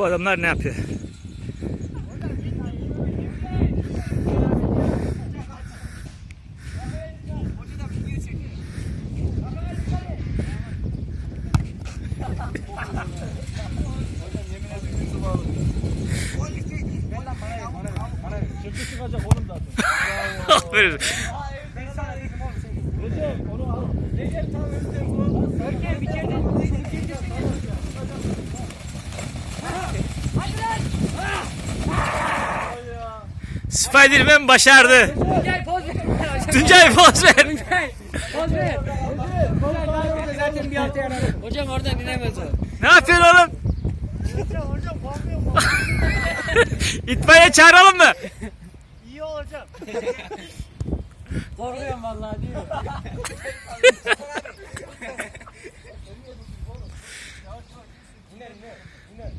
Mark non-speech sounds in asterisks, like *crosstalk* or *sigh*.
bu adamlar ne yapıyor? Çıkacak oğlum zaten. Aferin. *laughs* Recep onu al. Recep tam üstte bu. Erkeğe bir kere. Spiderman başardı. Tuncay poz ver. Tuncay poz ver. Tuncay poz ver. Zaten bir. Hocam oradan inemez o. Ne yapıyorsun oğlum? Hocam korkuyor mu? İtfaiye çağıralım mı? İyi olacak. Korkuyorum vallahi diyor. İner iner. iner.